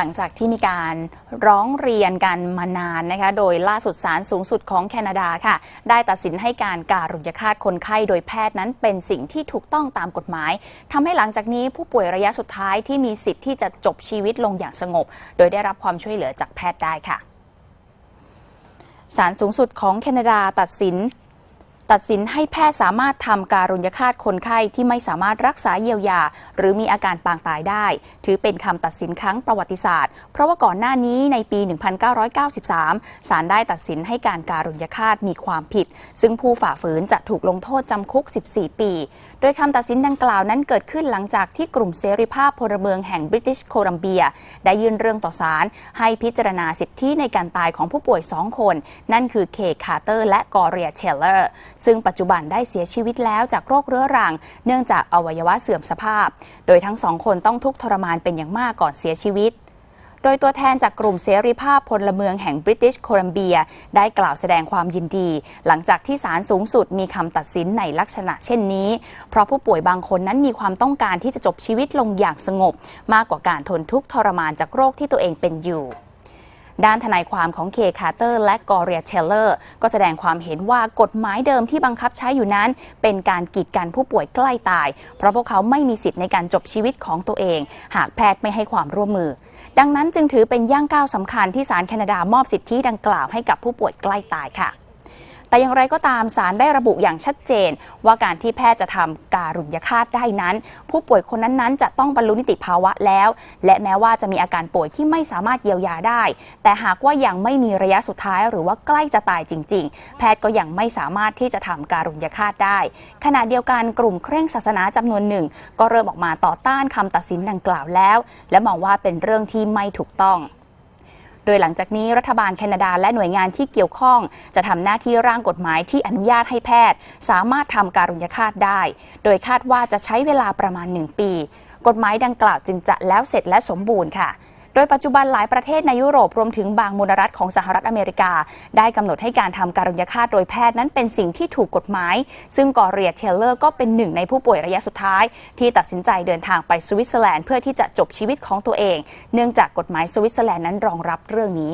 หลังจากที่มีการร้องเรียนกันมานานนะคะโดยล่าสุดศาลสูงสุดของแคนาดาค่ะ ได้ตัดสินให้การการุญยฆาตคนไข้โดยแพทย์นั้นเป็นสิ่งที่ถูกต้องตามกฎหมายทำให้หลังจากนี้ผู้ป่วยระยะสุดท้ายที่มีสิทธิ์ที่จะจบชีวิตลงอย่างสงบ โดยได้รับความช่วยเหลือจากแพทย์ได้ค่ะศาลสูงสุดของแคนาดาตัดสิน ตัดสินให้แพทย์สามารถทำการุญยฆาตคนไข้ที่ไม่สามารถรักษาเยียวยา หรือมีอาการปางตายได้ ถือเป็นคำตัดสินครั้งประวัติศาสตร์ เพราะว่าก่อนหน้านี้ในปี 1993 ศาลได้ตัดสินให้การการุญยฆาตมีความผิด ซึ่งผู้ฝ่าฝืนจะถูกลงโทษจำคุก 14 ปี โดยคำตัดสินดังกล่าวนั้นเกิดขึ้นหลังจากที่กลุ่มเสรีภาพพลเมืองแห่งบริติชโคลัมเบีย ได้ยื่นเรื่องต่อศาลให้พิจารณาสิทธิในการตายของผู้ป่วย 2 คน นั่นคือเคคาร์เตอร์และกอเรียเทเลอร์ซึ่งปัจจุบันได้เสียชีวิตแล้วจากโรคเรื้อรัง เนื่องจากอวัยวะเสื่อมสภาพ โดยทั้งสองคนต้องทุกข์ทรมานเป็นอย่างมากก่อนเสียชีวิตโดยตัวแทนจากกลุ่มเสรีภาพพลเมืองแห่งบริติชโคลัมเบีย ได้กล่าวแสดงความยินดี หลังจากที่ศาลสูงสุดมีคำตัดสินในลักษณะเช่นนี้ เพราะผู้ป่วยบางคนนั้นมีความต้องการที่จะจบชีวิตลงอย่างสงบ มากกว่าการทนทุกข์ทรมานจากโรคที่ตัวเองเป็นอยู่ ด้านทนายความของเคคาร์เตอร์และกอเรียเทเลอร์ ก็แสดงความเห็นว่ากฎหมายเดิมที่บังคับใช้อยู่นั้น เป็นการกีดกันผู้ป่วยใกล้ตาย เพราะพวกเขาไม่มีสิทธิ์ในการจบชีวิตของตัวเอง หากแพทย์ไม่ให้ความร่วมมือ ดังนั้นจึงถือเป็นย่างก้าวสำคัญที่ศาลแคนาดามอบสิทธิดังกล่าวให้กับผู้ป่วยใกล้ตายค่ะ แต่อย่างไรก็ตามศาลได้ระบุอย่างชัดเจน ว่าการที่แพทย์จะทำการุญยฆาตได้นั้น ผู้ป่วยคนนั้นๆ จะต้องบรรลุนิติภาวะแล้ว และแม้ว่าจะมีอาการป่วยที่ไม่สามารถเยียวยาได้ แต่หากว่ายังไม่มีระยะสุดท้ายหรือว่าใกล้จะตายจริง ๆ แพทย์ก็ยังไม่สามารถที่จะทำการุญยฆาตได้ ขณะเดียวกันกลุ่มเคร่งศาสนาจำนวนหนึ่ง ก็เริ่มออกมาต่อต้านคำตัดสินดังกล่าวแล้ว และมองว่าเป็นเรื่องที่ไม่ถูกต้อง ดยหลังจากนี้รัฐบาลแคนาดาและหน่วยงานที่เกี่ยวข้อง จะทำหน้าที่ร่างกฎหมายที่อนุญาตให้แพทย์ สามารถทำการุญยฆาตได้ โดยคาดว่าจะใช้เวลาประมาณ 1 ปี กฎหมายดังกล่าวจึงจะแล้วเสร็จและสมบูรณ์ค่ะ ดยปัจจุบันหลายประเทศในยุโรปรวมถึงบางมลรัฐของสหรัฐอเมริกา ได้กำหนดให้การทำการุญยฆาตโดยแพทย์นั้นเป็นสิ่งที่ถูกกฎหมาย ซึ่งกอเรียเทเลอร์ก็เป็นหนึ่งในผู้ป่วยระยะสุดท้าย ที่ตัดสินใจเดินทางไปสวิตเซอร์แลนด์เพื่อที่จะจบชีวิตของตัวเอง เนื่องจากกฎหมายสวิตเซอร์แลนด์นั้นรองรับเรื่องนี้